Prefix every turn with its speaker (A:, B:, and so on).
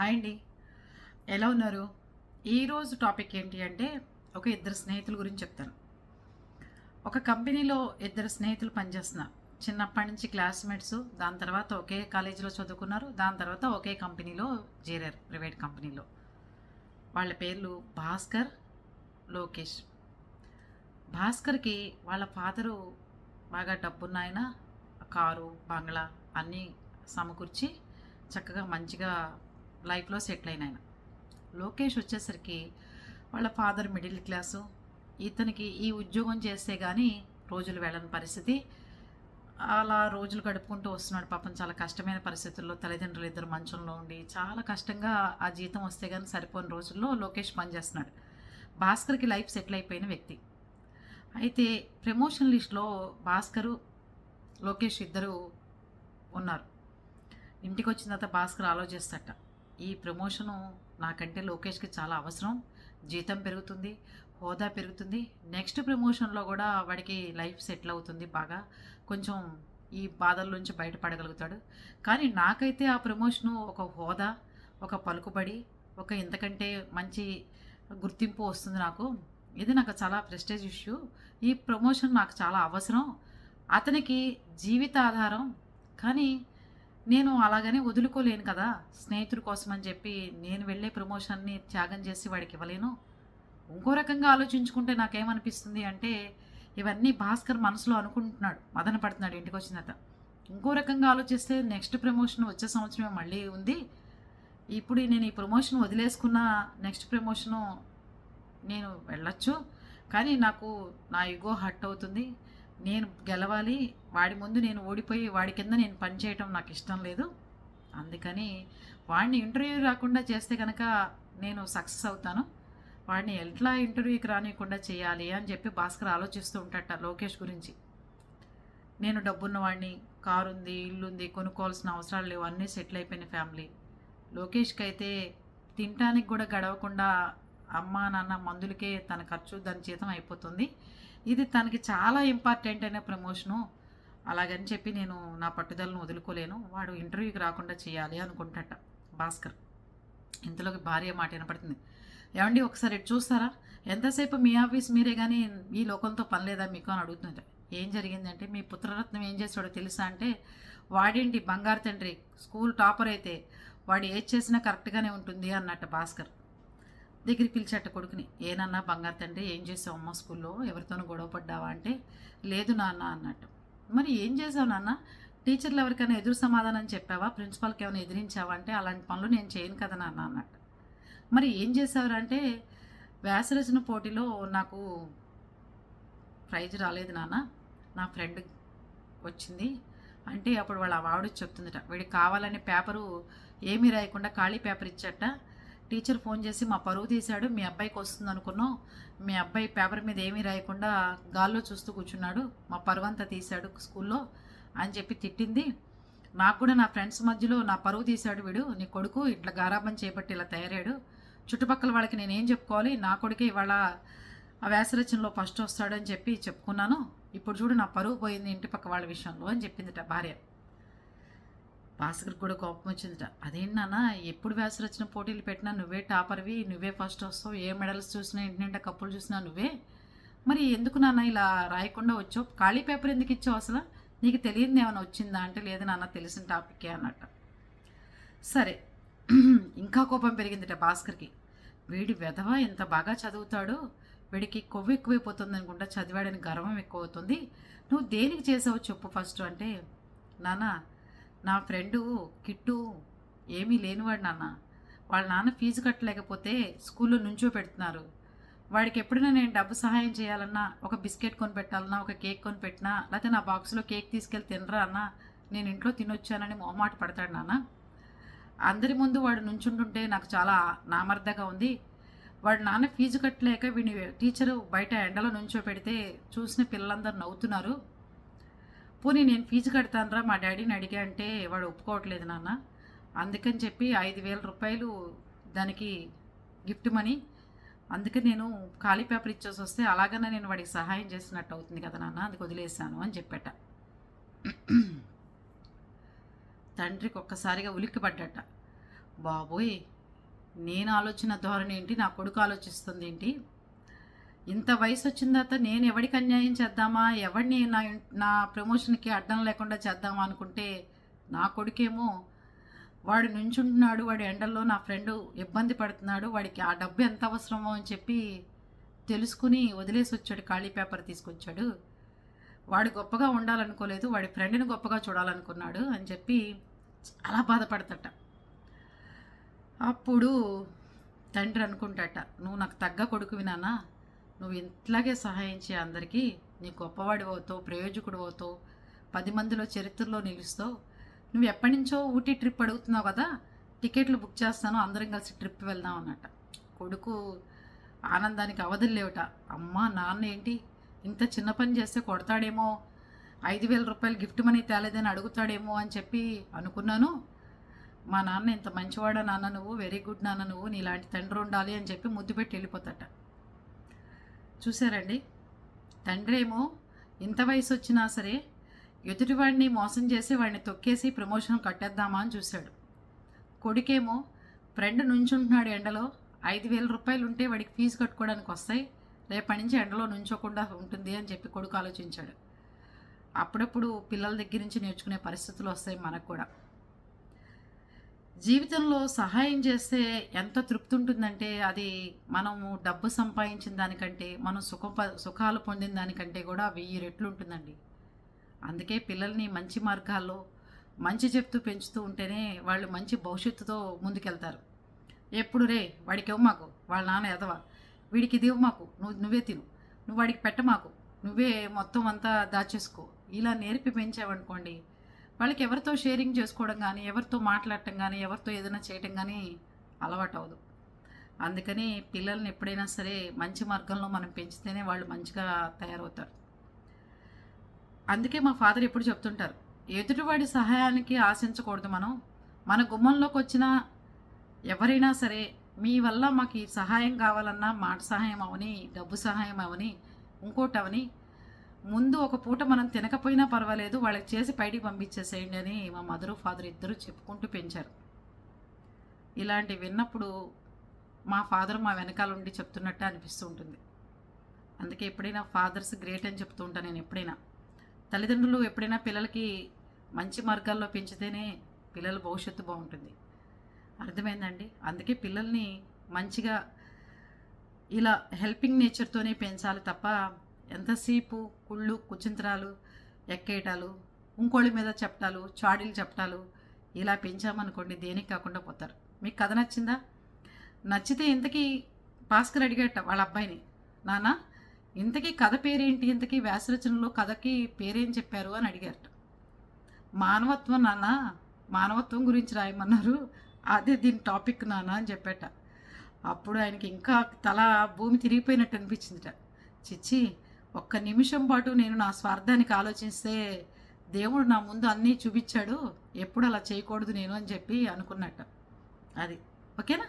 A: Hi అండి. ఎలా ఉన్నారు? ఈరోజు టాపిక్ ఏంటి అంటే ఒక ఇద్దరు స్నేహితుల గురించి చెప్తాను. ఒక కంపెనీలో ఇద్దరు స్నేహితులు పనిచేస్తున్నారు చిన్నప్పటి నుంచి క్లాస్మేట్స్ దాని తర్వాత ఒకే కాలేజీలో చదువుకున్నారు దాని తర్వాత ఒకే కంపెనీలో చేరారు ప్రైవేట్ కంపెనీలో. వాళ్ళ పేర్లు భాస్కర్ లోకేష్. భాస్కర్కి వాళ్ళ ఫాదరు బాగా డబ్బున్నాయన కారు బంగ్లా అన్నీ సమకూర్చి చక్కగా మంచిగా లైఫ్లో సెటిల్ అయిన ఆయన. లోకేష్ వచ్చేసరికి వాళ్ళ ఫాదర్ మిడిల్ క్లాసు. ఇతనికి ఈ ఉద్యోగం చేస్తే కానీ రోజులు వెళ్ళని పరిస్థితి. అలా రోజులు గడుపుకుంటూ వస్తున్నాడు. పాపం చాలా కష్టమైన పరిస్థితుల్లో తల్లిదండ్రులు ఇద్దరు మంచంలో ఉండి చాలా కష్టంగా ఆ జీతం వస్తే కానీ సరిపోని రోజుల్లో లోకేష్ పనిచేస్తున్నాడు. భాస్కర్కి లైఫ్ సెటిల్ అయిపోయిన వ్యక్తి. అయితే ప్రమోషన్ లిస్ట్లో భాస్కరు లోకేష్ ఇద్దరు ఉన్నారు. ఇంటికి వచ్చిన తర్వాత భాస్కర్ ఆలోచిస్తట ఈ ప్రమోషను నాకంటే లోకేష్కి చాలా అవసరం. జీతం పెరుగుతుంది హోదా పెరుగుతుంది. నెక్స్ట్ ప్రమోషన్లో కూడా వాడికి లైఫ్ సెటిల్ అవుతుంది బాగా. కొంచెం ఈ బాధల నుంచి బయటపడగలుగుతాడు. కానీ నాకైతే ఆ ప్రమోషను ఒక హోదా ఒక పలుకుబడి ఒక ఇంతకంటే మంచి గుర్తింపు వస్తుంది నాకు. ఇది నాకు చాలా ప్రెస్టేజ్ ఇష్యూ. ఈ ప్రమోషన్ నాకు చాలా అవసరం. అతనికి జీవిత ఆధారం కానీ నేను అలాగనే వదులుకోలేను కదా స్నేహితుడి కోసం అని చెప్పి నేను వెళ్ళే ప్రమోషన్ని త్యాగం చేసి వాడికి ఇవ్వలేను. ఇంకో రకంగా ఆలోచించుకుంటే నాకేమనిపిస్తుంది అంటే ఇవన్నీ భాస్కర్ మనసులో అనుకుంటున్నాడు మదన పడుతున్నాడు ఇంటికి వచ్చిన ఇంకో రకంగా ఆలోచిస్తే నెక్స్ట్ ప్రమోషన్ వచ్చే సంవత్సరమే మళ్ళీ ఉంది. ఇప్పుడు నేను ఈ ప్రమోషన్ వదిలేసుకున్న నెక్స్ట్ ప్రమోషను నేను వెళ్ళొచ్చు. కానీ నాకు నా ఇగో హర్ట్ అవుతుంది. నేను గెలవాలి వాడి ముందు నేను ఓడిపోయి వాడి కింద నేను పనిచేయటం నాకు ఇష్టం లేదు. అందుకని వాడిని ఇంటర్వ్యూ రాకుండా చేస్తే కనుక నేను సక్సెస్ అవుతాను. వాడిని ఎట్లా ఇంటర్వ్యూకి రానియకుండా చేయాలి అని చెప్పి భాస్కర్ ఆలోచిస్తూ ఉంటాట లోకేష్ గురించి. నేను డబ్బున్న వాడిని కారు ఉంది ఇల్లు ఉంది కొనుక్కోవాల్సిన అవసరాలు లేవు అన్నీ సెటిల్ అయిపోయిన ఫ్యామిలీ. లోకేష్కి అయితే తినటానికి కూడా గడవకుండా అమ్మ నాన్న మందులకే తన ఖర్చు దాని జీతం అయిపోతుంది. ఇది తనకి చాలా ఇంపార్టెంట్ అయిన ప్రమోషను. అలాగని చెప్పి నేను నా పట్టుదలను వదులుకోలేను. వాడు ఇంటర్వ్యూకి రాకుండా చేయాలి అనుకుంటాట భాస్కర్. ఇంతలోకి భార్య మాట వినపడుతుంది. ఏమండి ఒకసారి ఇటు చూస్తారా? ఎంతసేపు మీ ఆఫీస్ మీరే కానీ ఈ లోకంతో పని లేదా మీకు అని అడుగుతుంది ఏం జరిగిందంటే మీ పుత్రరత్నం ఏం చేస్తాడో తెలుసా అంటే వాడేంటి బంగారు తండ్రి స్కూల్ టాపర్ అయితే వాడు ఏది చేసినా కరెక్ట్గానే ఉంటుంది అన్నట్టు భాస్కర్. దగ్గరికి పిలిచట కొడుకుని ఏనన్నా బంగారు తండ్రి ఏం చేసావు అమ్మ స్కూల్లో? ఎవరితోనూ గొడవ పడ్డావా అంటే లేదు నాన్న అన్నట్టు. మరి ఏం చేసావు నాన్న? టీచర్లు ఎవరికైనా ఎదురు సమాధానం చెప్పావా? ప్రిన్సిపాల్కి ఏమైనా ఎదిరించావా అంటే అలాంటి పనులు నేను చేయను కదా నాన్న అన్నట్టు. మరి ఏం చేసావురా అంటే వ్యాసరచన పోటీలో నాకు ప్రైజ్ రాలేదు నాన్న. నా ఫ్రెండ్ వచ్చింది. అంటే అప్పుడు వాళ్ళ ఆవిడ చెప్తుందట వీడికి కావాలనే పేపరు ఏమీ రాయకుండా ఖాళీ పేపర్ ఇచ్చట టీచర్ ఫోన్ చేసి మా పరువు తీశాడు మీ అబ్బాయికి వస్తుంది అనుకున్నాం. మీ అబ్బాయి పేపర్ మీద ఏమీ రాయకుండా గాల్లో చూస్తూ కూర్చున్నాడు. మా పరువు అంతా తీశాడు స్కూల్లో అని చెప్పి తిట్టింది. నాకు కూడా నా ఫ్రెండ్స్ మధ్యలో నా పరువు తీశాడు వీడు నీ కొడుకు ఇట్లా గారాబం చేపట్టి ఇలా తయారాడు చుట్టుపక్కల వాళ్ళకి నేనేం చెప్పుకోవాలి? నా కొడుకే ఇవాళ ఆ వ్యాసరచనలో ఫస్ట్ వస్తాడని చెప్పి చెప్పుకున్నాను. ఇప్పుడు చూడు నా పరువు పోయింది ఇంటి పక్క వాళ్ళ విషయంలో అని చెప్పిందిట భార్య. భాస్కర్కి కూడా కోపం వచ్చిందిట అదేంటి నాన్న ఎప్పుడు వ్యాసరచన పోటీలు పెట్టినా నువ్వే టాపర్వి నువ్వే ఫస్ట్ వస్తావు. ఏ మెడల్స్ చూసినా ఇంటి నిండా కప్పులు చూసినా నువ్వే. మరి ఎందుకు నాన్న ఇలా రాయకుండా వచ్చావు? ఖాళీ పేపర్ ఎందుకు ఇచ్చావు అసలు? నీకు తెలియదు ఏమైనా వచ్చిందా అంటే లేదు నాన్న తెలిసిన టాపిక్కే అన్నట్టు. సరే ఇంకా కోపం పెరిగిందిట భాస్కర్కి. వీడి వెధవ? ఎంత బాగా చదువుతాడో? వీడికి కొవ్వు ఎక్కువైపోతుంది అనుకుంటా చదివాడని గర్వం ఎక్కువ అవుతుంది నువ్వు దేనికి చేసావు చెప్పు ఫస్ట్ అంటే నాన్న నా ఫ్రెండు కిట్టు ఏమీ లేనివాడు నాన్న. వాళ్ళ నాన్న ఫీజు కట్టలేకపోతే స్కూల్లో నుంచో పెడుతున్నారు. వాడికి ఎప్పుడైనా నేను డబ్బు సహాయం చేయాలన్నా ఒక బిస్కెట్ కొని పెట్టాలన్నా ఒక కేక్ కొని పెట్టినా లేకపోతే నా బాక్స్లో కేక్ తీసుకెళ్ళి తినరా అన్నా నేను ఇంట్లో తినొచ్చానని మొహమాట పడతాడు నాన్న. అందరి ముందు వాడు నుంచుంటుంటే నాకు చాలా నామర్దగా ఉంది. వాడు నాన్న ఫీజు కట్టలేక వీడిని టీచరు బయట ఎండలో నుంచో పెడితే చూసిన పిల్లలందరూ నవ్వుతున్నారు. పోనీ నేను ఫీజు కడతానరా మా డాడీని అడిగా అంటే వాడు ఒప్పుకోవట్లేదు నాన్న. అందుకని చెప్పి ఐదు వేల రూపాయలు దానికి గిఫ్ట్ మనీ. అందుకే నేను ఖాళీ పేపర్ ఇచ్చేసి వస్తే అలాగనే నేను వాడికి సహాయం చేసినట్టు అవుతుంది కదా నాన్న అందుకు వదిలేసాను అని చెప్పేట. తండ్రికి ఒక్కసారిగా ఉలిక్కిపడ్డట. బాబోయ్ నేను ఆలోచన ధోరణి ఏంటి? నా కొడుకు ఆలోచిస్తుంది ఏంటి? ఇంత వయసు వచ్చిన తర్వాత నేను ఎవడికి అన్యాయం చేద్దామా? ఎవడిని నా నా ప్రమోషన్కి అడ్డం లేకుండా చేద్దామా అనుకుంటే నా కొడుకేమో వాడు నుంచుంటున్నాడు వాడి ఎండల్లో నా ఫ్రెండ్ ఇబ్బంది పడుతున్నాడు వాడికి ఆ డబ్బు ఎంత అవసరమో అని చెప్పి తెలుసుకుని వదిలేసి వచ్చాడు ఖాళీ పేపర్ తీసుకొచ్చాడు. వాడు గొప్పగా ఉండాలనుకోలేదు వాడి ఫ్రెండ్ని గొప్పగా చూడాలనుకున్నాడు అని చెప్పి చాలా బాధపడతట. అప్పుడు తండ్రి అనుకుంటాట నువ్వు నాకు తగ్గ కొడుకు వినానా నువ్వు ఇట్లాగే సహాయించే అందరికీ. నీ గొప్పవాడి అవుతావు ప్రయోజకుడు అవుతావు పది మందిలో చరిత్రలో నిలుస్తావు. నువ్వు ఎప్పటి నుంచో ఊటీ ట్రిప్ అడుగుతున్నావు కదా టికెట్లు బుక్ చేస్తాను అందరం కలిసి ట్రిప్ వెళ్దాం అన్నట్ట. కొడుకు ఆనందానికి అవధులు లేవట. అమ్మ నాన్న ఏంటి? ఇంత చిన్న పని చేస్తే కొడతాడేమో? ఐదు వేల రూపాయలు గిఫ్ట్ మనీ తేలేదని అడుగుతాడేమో అని చెప్పి అనుకున్నాను. మా నాన్న ఇంత మంచివాడా నాన్న నువ్వు? వెరీ గుడ్ నాన్న నువ్వు. నీలాంటి తండ్రి ఉండాలి అని చెప్పి ముద్దు పెట్టి వెళ్ళిపోతాట. చూసారండి తండ్రి ఏమో ఇంత వయసు వచ్చినా సరే ఎదుటివాడిని మోసం చేసి వాడిని తొక్కేసి ప్రమోషన్ కట్టేద్దామా అని చూశాడు. కొడుకేమో ఫ్రెండ్ నుంచుంటున్నాడు ఎండలో ఐదు వేల రూపాయలు ఉంటే వాడికి ఫీజు కట్టుకోవడానికి వస్తాయి రేపటి నుంచి ఎండలో నుంచోకుండా ఉంటుంది అని చెప్పి కొడుకు ఆలోచించాడు. అప్పుడప్పుడు పిల్లల దగ్గర నుంచి నేర్చుకునే పరిస్థితులు వస్తాయి మనకు కూడా. జీవితంలో సహాయం చేస్తే ఎంత తృప్తి ఉంటుందంటే అది మనము డబ్బు సంపాదించిన దానికంటే మనం సుఖ సుఖాలు పొందిన దానికంటే కూడా వెయ్యి రెట్లు ఉంటుందండి అందుకే పిల్లల్ని మంచి మార్గాల్లో మంచి చెప్తూ పెంచుతూ ఉంటేనే వాళ్ళు మంచి భవిష్యత్తుతో ముందుకెళ్తారు. ఎప్పుడు రే వాడికి ఇవ్వ మాకు వాళ్ళ నాన్న ఎదవ? వీడికి ఇది మాకు నువ్వు నువ్వే తిను. నువ్వు వాడికి పెట్ట మాకు నువ్వే మొత్తం అంతా దాచేసుకో. ఇలా నేర్పి పెంచావనుకోండి వాళ్ళకి ఎవరితో షేరింగ్ చేసుకోవడం కానీ ఎవరితో మాట్లాడటం కానీ ఎవరితో ఏదైనా చేయటం కానీ అలవాటు అవ్వదు. అందుకని పిల్లల్ని ఎప్పుడైనా సరే మంచి మార్గంలో మనం పెంచితేనే వాళ్ళు మంచిగా తయారవుతారు. అందుకే మా ఫాదర్ ఎప్పుడు చెప్తుంటారు ఎదుటివాడి సహాయానికి ఆశించకూడదు మనం. మన గుమ్మంలోకి వచ్చిన ఎవరైనా సరే మీ వల్ల మాకు ఈ సహాయం కావాలన్నా మాట సహాయం అవని డబ్బు సహాయం అవని ఇంకోటి అవని ముందు ఒక పూట మనం తినకపోయినా పర్వాలేదు వాళ్ళకి చేసి బయటికి పంపించేసేయండి అని మా మదరు ఫాదర్ ఇద్దరు చెప్పుకుంటూ పెంచారు. ఇలాంటి విన్నప్పుడు మా ఫాదర్ మా వెనకాల ఉండి చెప్తున్నట్టే అనిపిస్తూ ఉంటుంది. అందుకే ఎప్పుడైనా ఫాదర్స్ గ్రేట్ అని చెప్తూ ఉంటాను నేను ఎప్పుడైనా. తల్లిదండ్రులు ఎప్పుడైనా పిల్లలకి మంచి మార్గాల్లో పెంచితేనే పిల్లల భవిష్యత్తు బాగుంటుంది. అర్థమైందండి? అందుకే పిల్లల్ని మంచిగా ఇలా హెల్పింగ్ నేచర్తోనే పెంచాలి తప్ప ఎంతసేపు కుళ్ళు కుచింత్రాలు ఎక్కేయటాలు ఇంకోళ్ళ మీద చెప్పటాలు చాడీలు చెప్పటాలు ఇలా పెంచామనుకోండి దేనికి కాకుండా పోతారు. మీకు కథ నచ్చిందా? నచ్చితే ఇంతకీ భాస్కర్ అడిగట వాళ్ళ అబ్బాయిని నాన్న ఇంతకీ కథ పేరేంటి? ఇంతకీ వ్యాసరచనలో కథకి పేరేం చెప్పారు? అని అడిగారట. మానవత్వం నాన్న మానవత్వం గురించి రాయమన్నారు. అదే దీని టాపిక్ నాన్న అని చెప్పాట. అప్పుడు ఆయనకి ఇంకా తల భూమి తిరిగిపోయినట్టు అనిపించిందిట. చిచ్చి ఒక్క నిమిషం పాటు నేను నా స్వార్థానికి ఆలోచిస్తే దేవుడు నా ముందు అన్నీ చూపించాడు. ఎప్పుడు అలా చేయకూడదు నేను అని చెప్పి అనుకున్నట్ట. అది. ఓకేనా?